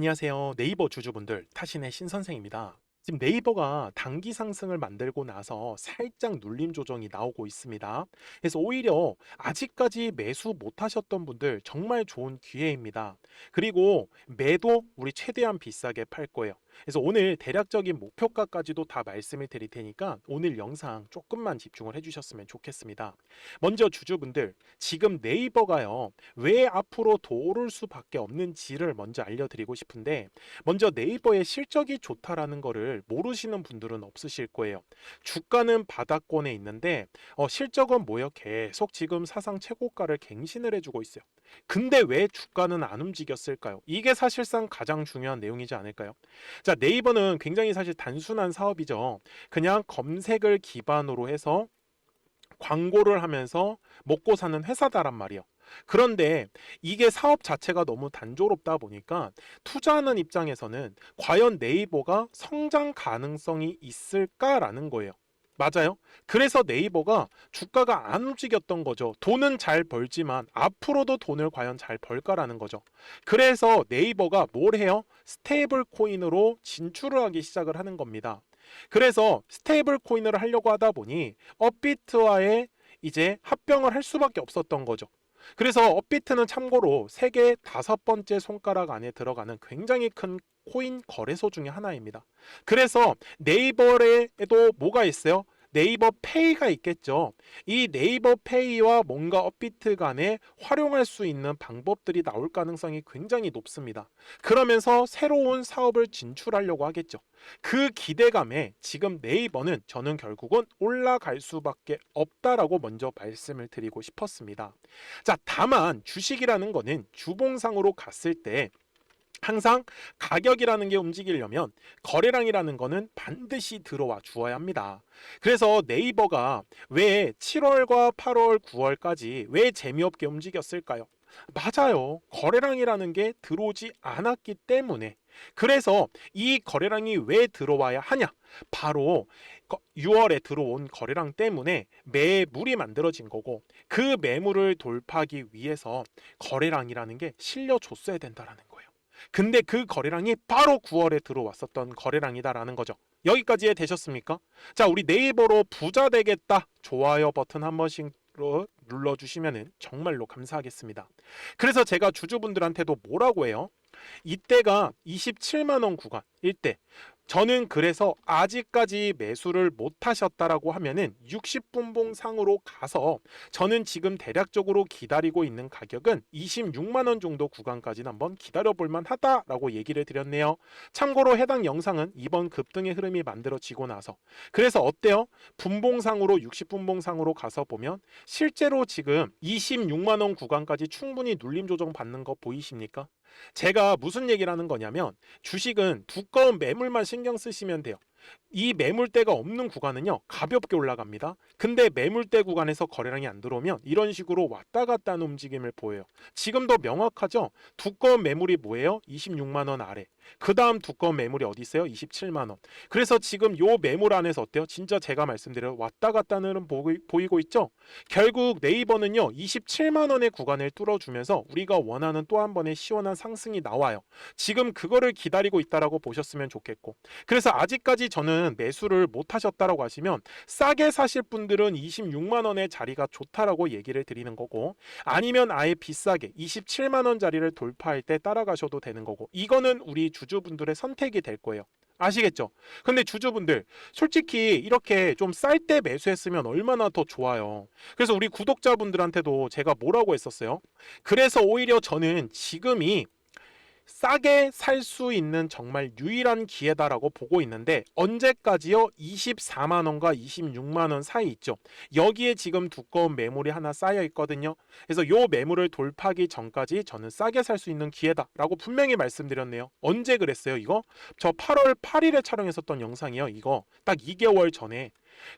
안녕하세요. 네이버 주주분들, 타신의 신선생입니다. 지금 네이버가 단기 상승을 만들고 나서 살짝 눌림 조정이 나오고 있습니다. 그래서 오히려 아직까지 매수 못 하셨던 분들 정말 좋은 기회입니다. 그리고 매도 우리 최대한 비싸게 팔 거예요. 그래서 오늘 대략적인 목표가까지도 다 말씀을 드릴 테니까 오늘 영상 조금만 집중을 해주셨으면 좋겠습니다. 먼저 주주분들, 지금 네이버가요, 왜 앞으로 더 오를 수밖에 없는지를 먼저 알려드리고 싶은데, 먼저 네이버의 실적이 좋다라는 거를 모르시는 분들은 없으실 거예요. 주가는 바닥권에 있는데, 어, 실적은 뭐요? 계속 지금 사상 최고가를 갱신을 해주고 있어요. 근데 왜 주가는 안 움직였을까요? 이게 사실상 가장 중요한 내용이지 않을까요? 자, 네이버는 굉장히 사실 단순한 사업이죠. 그냥 검색을 기반으로 해서 광고를 하면서 먹고 사는 회사다란 말이에요. 그런데 이게 사업 자체가 너무 단조롭다 보니까 투자하는 입장에서는 과연 네이버가 성장 가능성이 있을까라는 거예요. 맞아요. 그래서 네이버가 주가가 안 움직였던 거죠. 돈은 잘 벌지만 앞으로도 돈을 과연 잘 벌까라는 거죠. 그래서 네이버가 뭘 해요? 스테이블 코인으로 진출을 하기 시작을 하는 겁니다. 그래서 스테이블 코인을 하려고 하다 보니 업비트와의 이제 합병을 할 수밖에 없었던 거죠. 그래서 업비트는 참고로 세계 다섯 번째 손가락 안에 들어가는 굉장히 큰 코인 거래소 중에 하나입니다. 그래서 네이버에도 뭐가 있어요? 네이버 페이가 있겠죠. 이 네이버 페이와 뭔가 업비트 간에 활용할 수 있는 방법들이 나올 가능성이 굉장히 높습니다. 그러면서 새로운 사업을 진출하려고 하겠죠. 그 기대감에 지금 네이버는 저는 결국은 올라갈 수밖에 없다라고 먼저 말씀을 드리고 싶었습니다. 자, 다만 주식이라는 거는 주봉상으로 갔을 때 항상 가격이라는 게 움직이려면 거래량이라는 거는 반드시 들어와 주어야 합니다. 그래서 네이버가 왜 7월과 8월, 9월까지 왜 재미없게 움직였을까요? 맞아요. 거래량이라는 게 들어오지 않았기 때문에. 그래서 이 거래량이 왜 들어와야 하냐? 바로 6월에 들어온 거래량 때문에 매물이 만들어진 거고 그 매물을 돌파하기 위해서 거래량이라는 게 실려줬어야 된다라는. 근데 그 거래량이 바로 9월에 들어왔었던 거래량이다라는 거죠. 여기까지 되셨습니까? 자, 우리 네이버로 부자 되겠다. 좋아요 버튼 한 번씩로 눌러주시면 정말로 감사하겠습니다. 그래서 제가 주주분들한테도 뭐라고 해요? 이때가 27만원 구간, 이때. 저는 그래서 아직까지 매수를 못 하셨다라고 하면은 60분봉 상으로 가서 저는 지금 대략적으로 기다리고 있는 가격은 26만 원 정도 구간까지는 한번 기다려 볼 만 하다라고 얘기를 드렸네요. 참고로 해당 영상은 이번 급등의 흐름이 만들어지고 나서 그래서 어때요? 분봉상으로 60분봉상으로 가서 보면 실제로 지금 26만 원 구간까지 충분히 눌림 조정 받는 거 보이십니까? 제가 무슨 얘기를 하는 거냐면 주식은 두꺼운 매물만 신경 쓰시면 돼요. 이 매물대가 없는 구간은요 가볍게 올라갑니다. 근데 매물대 구간에서 거래량이 안 들어오면 이런 식으로 왔다 갔다 하는 움직임을 보여요. 지금도 명확하죠? 두꺼운 매물이 뭐예요? 26만 원 아래. 그 다음 두꺼운 매물이 어디 있어요? 27만 원. 그래서 지금 요 매물 안에서 어때요? 진짜 제가 말씀드려 왔다 갔다 하는 보이, 보이고 있죠? 결국 네이버는요 27만 원의 구간을 뚫어주면서 우리가 원하는 또 한 번의 시원한 상승이 나와요. 지금 그거를 기다리고 있다라고 보셨으면 좋겠고 그래서 아직까지 저는 매수를 못 하셨다라고 하시면 싸게 사실 분들은 26만 원의 자리가 좋다라고 얘기를 드리는 거고 아니면 아예 비싸게 27만 원짜리를 돌파할 때 따라가셔도 되는 거고 이거는 우리 주주분들의 선택이 될 거예요. 아시겠죠? 근데 주주분들 솔직히 이렇게 좀 쌀 때 매수했으면 얼마나 더 좋아요. 그래서 우리 구독자분들한테도 제가 뭐라고 했었어요? 그래서 오히려 저는 지금이 싸게 살 수 있는 정말 유일한 기회다라고 보고 있는데 언제까지요? 24만 원과 26만 원 사이 있죠. 여기에 지금 두꺼운 매물이 하나 쌓여 있거든요. 그래서 요 매물을 돌파하기 전까지 저는 싸게 살 수 있는 기회다라고 분명히 말씀드렸네요. 언제 그랬어요, 이거? 저 8월 8일에 촬영했었던 영상이요. 이거 딱 2개월 전에.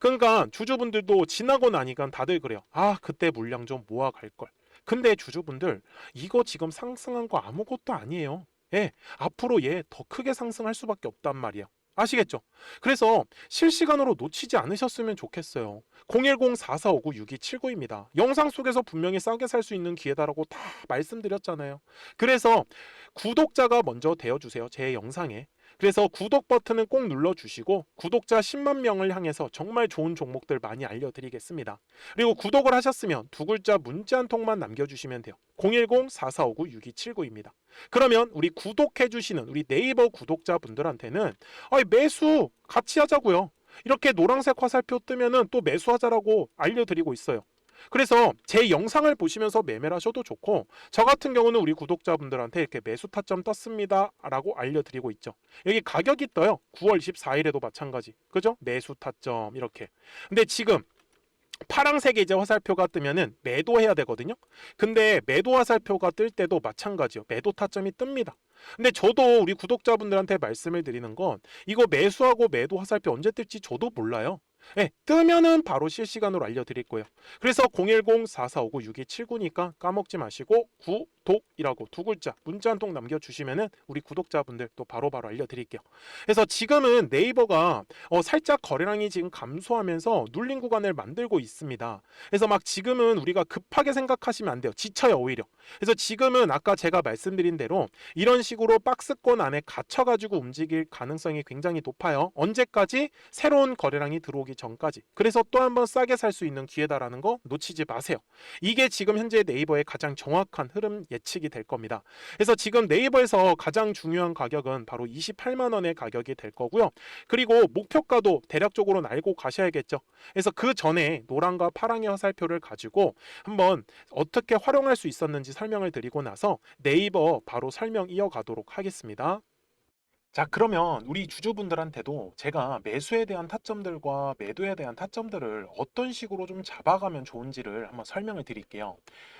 그러니까 주주분들도 지나고 나니까 다들 그래요. 아, 그때 물량 좀 모아 갈 걸. 근데 주주분들 이거 지금 상승한 거 아무것도 아니에요. 예, 앞으로 얘 더 크게 상승할 수밖에 없단 말이에요. 아시겠죠? 그래서 실시간으로 놓치지 않으셨으면 좋겠어요. 010-4459-6279입니다. 영상 속에서 분명히 싸게 살 수 있는 기회다라고 다 말씀드렸잖아요. 그래서 구독자가 먼저 되어주세요. 제 영상에. 그래서 구독 버튼은 꼭 눌러주시고 구독자 10만 명을 향해서 정말 좋은 종목들 많이 알려드리겠습니다. 그리고 구독을 하셨으면 두 글자 문자 한 통만 남겨주시면 돼요. 010-4459-6279입니다. 그러면 우리 구독해주시는 우리 네이버 구독자분들한테는 매수 같이 하자고요. 이렇게 노란색 화살표 뜨면은 또 매수하자라고 알려드리고 있어요. 그래서 제 영상을 보시면서 매매를 하셔도 좋고 저 같은 경우는 우리 구독자분들한테 이렇게 매수 타점 떴습니다 라고 알려드리고 있죠. 여기 가격이 떠요. 9월 14일에도 마찬가지. 그죠? 매수 타점 이렇게. 근데 지금 파랑색의 이제 화살표가 뜨면은 매도해야 되거든요. 근데 매도 화살표가 뜰 때도 마찬가지요. 매도 타점이 뜹니다. 근데 저도 우리 구독자분들한테 말씀을 드리는 건 이거 매수하고 매도 화살표 언제 뜰지 저도 몰라요 네, 뜨면은 바로 실시간으로 알려드릴 거예요. 그래서 010-4459-6279니까 까먹지 마시고 구 독이라고 두 글자 문자 한 통 남겨주시면은 우리 구독자분들 또 바로바로 알려드릴게요. 그래서 지금은 네이버가 어, 살짝 거래량이 지금 감소하면서 눌린 구간을 만들고 있습니다. 그래서 막 지금은 우리가 급하게 생각하시면 안 돼요. 지쳐요 오히려. 그래서 지금은 아까 제가 말씀드린 대로 이런 식으로 박스권 안에 갇혀가지고 움직일 가능성이 굉장히 높아요. 언제까지 새로운 거래량이 들어오기 전까지. 그래서 또 한 번 싸게 살 수 있는 기회다라는 거 놓치지 마세요. 이게 지금 현재 네이버의 가장 정확한 흐름 예 측이 될 겁니다. 그래서 지금 네이버에서 가장 중요한 가격은 바로 28만 원의 가격이 될 거고요. 그리고 목표가도 대략적으로 알고 가셔야겠죠. 그래서 그 전에 노란과 파랑의 화살표를 가지고 한번 어떻게 활용할 수 있었는지 설명을 드리고 나서 네이버 바로 설명 이어가도록 하겠습니다. 자, 그러면 우리 주주분들한테도 제가 매수에 대한 타점들과 매도에 대한 타점들을 어떤 식으로 좀 잡아가면 좋은지를 한번 설명을 드릴게요.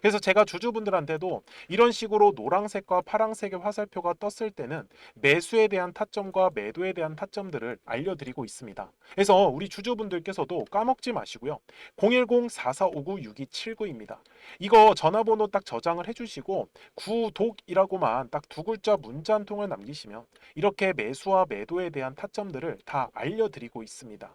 그래서 제가 주주분들한테도 이런 식으로 노란색과 파란색의 화살표가 떴을 때는 매수에 대한 타점과 매도에 대한 타점들을 알려드리고 있습니다. 그래서 우리 주주분들께서도 까먹지 마시고요. 010-4459-6279입니다. 이거 전화번호 딱 저장을 해주시고 구독이라고만 딱 두 글자 문자 한 통을 남기시면 이렇게 매수와 매도에 대한 타점들을 다 알려드리고 있습니다.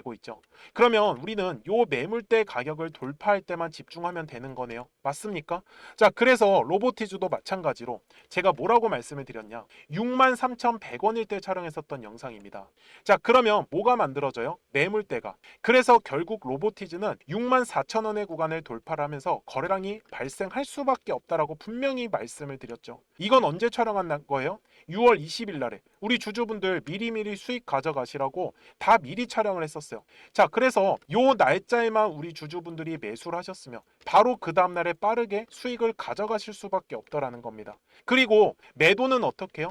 고 있죠. 그러면 우리는 요 매물대 가격을 돌파할 때만 집중하면 되는 거네요. 맞습니까? 자, 그래서 로보티즈도 마찬가지로 제가 뭐라고 말씀을 드렸냐? 63,100원일 때 촬영했었던 영상입니다. 자, 그러면 뭐가 만들어져요? 매물대가. 그래서 결국 로보티즈는 64,000원의 구간을 돌파를 하면서 거래량이 발생할 수밖에 없다라고 분명히 말씀을 드렸죠. 이건 언제 촬영한 거예요? 6월 20일 날에 우리 주주분들 미리미리 수익 가져가시라고 다 미리 촬영을 했었어요. 자, 그래서 요 날짜에만 우리 주주분들이 매수를 하셨으면 바로 그 다음 날에 빠르게 수익을 가져가실 수밖에 없더라는 겁니다. 그리고 매도는 어떻게 해요?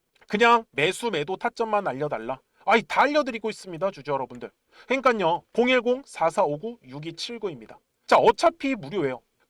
그냥 매수 매도 타점만 알려달라. 아이 다 알려드리고 있습니다 주주 여러분들. 그러니까요 010-4459-6279입니다. 자 어차피 무료예요.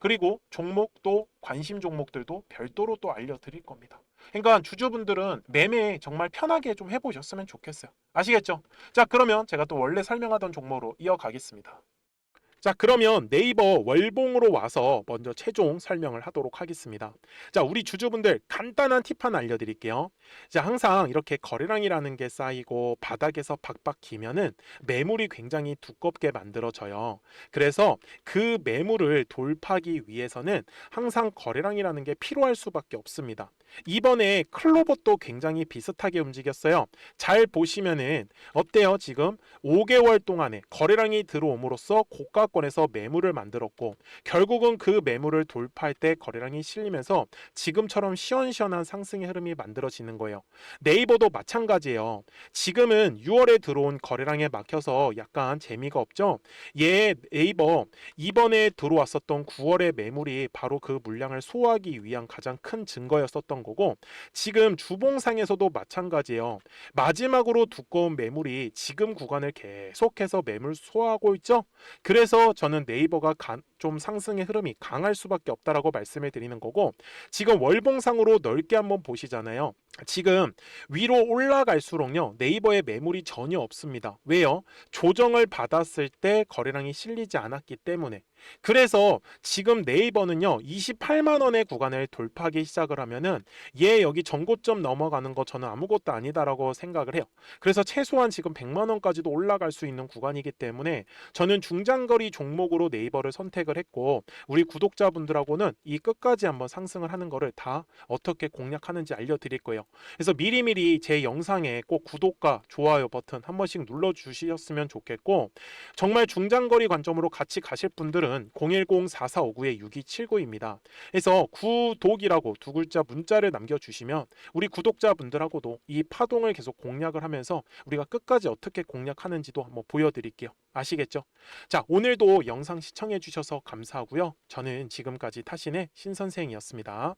그리고 종목도 관심 종목들도 별도로 또 알려드릴 겁니다. 그러니까 주주분들은 매매 정말 편하게 좀 해보셨으면 좋겠어요. 아시겠죠? 자 그러면 제가 또 원래 설명하던 종목으로 이어가겠습니다. 자, 그러면 네이버 월봉으로 와서 먼저 최종 설명을 하도록 하겠습니다. 자, 우리 주주분들 간단한 팁 하나 알려드릴게요. 자, 항상 이렇게 거래량이라는 게 쌓이고 바닥에서 박박 기면은 매물이 굉장히 두껍게 만들어져요. 그래서 그 매물을 돌파하기 위해서는 항상 거래량이라는 게 필요할 수밖에 없습니다. 이번에 클로버도 굉장히 비슷하게 움직였어요. 잘 보시면은 어때요? 지금 5개월 동안에 거래량이 들어옴으로써 고가권에서 매물을 만들었고 결국은 그 매물을 돌파할 때 거래량이 실리면서 지금처럼 시원시원한 상승의 흐름이 만들어지는 거예요. 네이버도 마찬가지예요. 지금은 6월에 들어온 거래량에 막혀서 약간 재미가 없죠. 얘 네이버 이번에 들어왔었던 9월의 매물이 바로 그 물량을 소화하기 위한 가장 큰 증거였었던 거고 지금 주봉상에서도 마찬가지예요. 마지막으로 두꺼운 매물이 지금 구간을 계속해서 매물 소화하고 있죠. 그래서 저는 네이버가 간- 좀 상승의 흐름이 강할 수밖에 없다라고 말씀을 드리는 거고 지금 월봉상으로 넓게 한번 보시잖아요. 지금 위로 올라갈수록요 네이버에 매물이 전혀 없습니다. 왜요? 조정을 받았을 때 거래량이 실리지 않았기 때문에 그래서 지금 네이버는요 28만 원의 구간을 돌파하기 시작을 하면은 얘 여기 전고점 넘어가는 거 저는 아무것도 아니다라고 생각을 해요. 그래서 최소한 지금 100만 원까지도 올라갈 수 있는 구간이기 때문에 저는 중장거리 종목으로 네이버를 선택을 했고 우리 구독자분들하고는 이 끝까지 한번 상승을 하는 거를 다 어떻게 공략하는지 알려드릴 거예요. 그래서 미리미리 제 영상에 꼭 구독과 좋아요 버튼 한 번씩 눌러 주셨으면 좋겠고 정말 중장거리 관점으로 같이 가실 분들은 010-4459-6279입니다. 그래서 구독이라고 두 글자 문자를 남겨주시면 우리 구독자분들하고도 이 파동을 계속 공략을 하면서 우리가 끝까지 어떻게 공략하는지도 한번 보여드릴게요. 아시겠죠? 자, 오늘도 영상 시청해 주셔서 감사하고요. 저는 지금까지 타신의 신선생이었습니다.